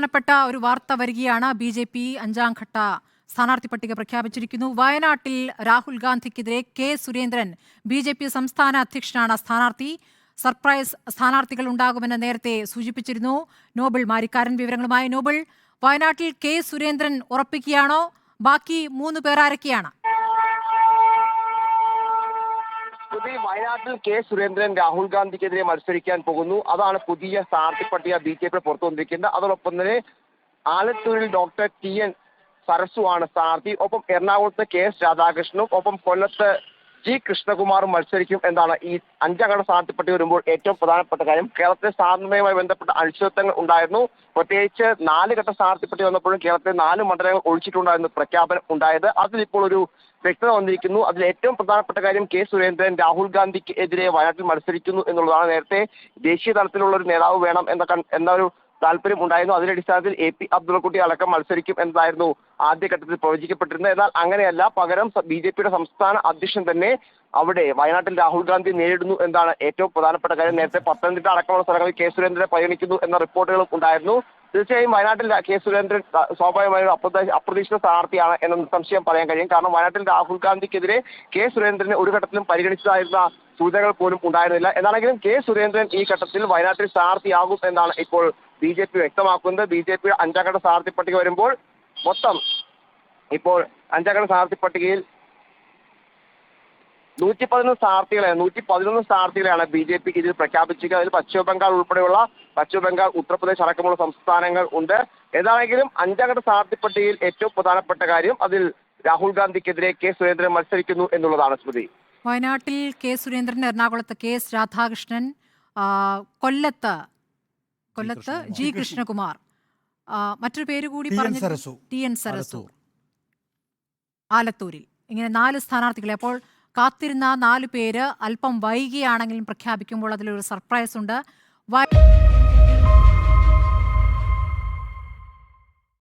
പ്രധാനപ്പെട്ട ഒരു വാർത്ത വരികയാണ് ബി ജെ പി അഞ്ചാം ഘട്ട സ്ഥാനാർത്ഥി പട്ടിക പ്രഖ്യാപിച്ചിരിക്കുന്നു. വയനാട്ടിൽ Rahul ഗാന്ധിക്കെതിരെ K Surendran B J P സംസ്ഥാന അധ്യക്ഷനാണ് സ്ഥാനാർത്ഥി. സർപ്രൈസ് സ്ഥാനാർത്ഥികൾ ഉണ്ടാകുമെന്ന് നേരത്തെ സൂചിപ്പിച്ചിരുന്നു. നോബിൾ മാരിക്കാരൻ വിവരങ്ങളുമായി. നോബിൾ വയനാട്ടിൽ കെ സുരേന്ദ്രൻ ഉറപ്പിക്കുകയാണോ? ബാക്കി മൂന്ന് പേർ ആരൊക്കെയാണ്? വയനാട്ടിൽ കെ സുരേന്ദ്രൻ രാഹുൽ ഗാന്ധിക്കെതിരെ മത്സരിക്കാൻ പോകുന്നു. അതാണ് പുതിയ സ്ഥാനാർത്ഥി പട്ടിക ബി ജെ പി പുറത്തു വന്നിരിക്കുന്നത്. അതോടൊപ്പം തന്നെ ആലത്തൂരിൽ ഡോക്ടർ ടി എൻ സരസു ആണ് സ്ഥാനാർത്ഥി. ഒപ്പം എറണാകുളത്ത് കെ എസ് രാധാകൃഷ്ണനും ഒപ്പം കൊല്ലത്ത് ജി കൃഷ്ണകുമാറും മത്സരിക്കും എന്നാണ് ഈ അഞ്ചംഗ സ്ഥാനാർത്ഥി വരുമ്പോൾ ഏറ്റവും പ്രധാനപ്പെട്ട കാര്യം. കേരളത്തിലെ സ്ഥാനാർത്ഥിയുമായി ബന്ധപ്പെട്ട അനിശ്ചിതത്വങ്ങൾ ഉണ്ടായിരുന്നു. പ്രത്യേകിച്ച് നാല് ഘട്ട സ്ഥാനാർത്ഥി പട്ടിക വന്നപ്പോഴും കേരളത്തിലെ നാല് മണ്ഡലങ്ങൾ ഒഴിച്ചിട്ടുണ്ടായിരുന്നു പ്രഖ്യാപനം ഉണ്ടായത്. അതിലിപ്പോൾ ഒരു വ്യക്തത വന്നിരിക്കുന്നു. അതിൽ ഏറ്റവും പ്രധാനപ്പെട്ട കാര്യം കെ സുരേന്ദ്രൻ രാഹുൽ ഗാന്ധിക്ക് എതിരെ വയനാട്ടിൽ മത്സരിക്കുന്നു എന്നുള്ളതാണ്. നേരത്തെ ദേശീയ തലത്തിലുള്ള ഒരു നേതാവ് വേണം എന്ന എന്ന ഒരു താല്പര്യം ഉണ്ടായിരുന്നു അതിന്റെ അടിസ്ഥാനത്തിൽ എ പി അബ്ദുള്ളക്കുട്ടി അടക്കം മത്സരിക്കും എന്നതായിരുന്നു ആദ്യഘട്ടത്തിൽ പ്രവചിക്കപ്പെട്ടിരുന്നത്. എന്നാൽ അങ്ങനെയല്ല പകരം ബി ജെ പിയുടെ സംസ്ഥാന അധ്യക്ഷൻ തന്നെ അവിടെ വയനാട്ടിൽ രാഹുൽ ഗാന്ധി നേരിടുന്നു എന്നാണ് ഏറ്റവും പ്രധാനപ്പെട്ട കാര്യം. നേരത്തെ പത്തനംതിട്ട അടക്കമുള്ള സ്ഥലങ്ങളിൽ കെ സുരേന്ദ്രനെ പരിഗണിക്കുന്നു എന്ന റിപ്പോർട്ടുകളും ഉണ്ടായിരുന്നു. തീർച്ചയായും വയനാട്ടിൽ കെ സുരേന്ദ്രൻ സ്വാഭാവികമായും അപ്രതീക്ഷിത സ്ഥാനാർത്ഥിയാണ് എന്ന സംശയം പറയാൻ കഴിയും. കാരണം വയനാട്ടിൽ രാഹുൽ ഗാന്ധിക്കെതിരെ കെ സുരേന്ദ്രനെ ഒരു ഘട്ടത്തിലും പരിഗണിച്ചതായിരുന്ന സൂചനകൾ പോലും ഉണ്ടായിരുന്നില്ല. എന്നാണെങ്കിലും കെ സുരേന്ദ്രൻ ഈ ഘട്ടത്തിൽ വയനാട്ടിൽ സ്ഥാനാർത്ഥിയാകും എന്നാണ് ഇപ്പോൾ ബി ജെ പി വ്യക്തമാക്കുന്നത്. ബി ജെ പി അഞ്ചാം ഘട്ട സ്ഥാനാർത്ഥി പട്ടിക വരുമ്പോൾ മൊത്തം ഇപ്പോൾ അഞ്ചാം ഘട്ട സ്ഥാനാർത്ഥി പട്ടികയിൽ നൂറ്റി പതിനൊന്ന് സ്ഥാനാർത്ഥികളെ നൂറ്റി പതിനൊന്ന് സ്ഥാനാർത്ഥികളെയാണ് ബി ജെ പി ഇതിൽ പ്രഖ്യാപിച്ചിരിക്കുന്നത്. അതിൽ പശ്ചിമ ബംഗാൾ ഉൾപ്പെടെയുള്ള പശ്ചിമ ബംഗാൾ ഉത്തർപ്രദേശ് അടക്കമുള്ള സംസ്ഥാനങ്ങൾ ഉണ്ട്. ഏതാണെങ്കിലും അഞ്ചാംഘട്ട സ്ഥാനാർത്ഥി പട്ടികയിൽ ഏറ്റവും പ്രധാനപ്പെട്ട കാര്യം അതിൽ രാഹുൽ ഗാന്ധിക്കെതിരെ കെ സുരേന്ദ്രൻ മത്സരിക്കുന്നു എന്നുള്ളതാണ് സ്മൃതി. വയനാട്ടിൽ കെ സുരേന്ദ്രൻ എറണാകുളത്ത് കെ എസ് രാധാകൃഷ്ണൻ കൊല്ലത്ത് കൊല്ലത്ത് ജി കൃഷ്ണകുമാർ. മറ്റൊരു പേര് കൂടി പറഞ്ഞു ടി എൻ സരസു. ആലത്തൂരിൽ. ഇങ്ങനെ നാല് സ്ഥാനാർത്ഥികളെ. അപ്പോൾ കാത്തിരുന്ന നാലു പേര് അല്പം വൈകിയാണെങ്കിലും പ്രഖ്യാപിക്കുമ്പോൾ അതിലൊരു സർപ്രൈസ് ഉണ്ട് വയ-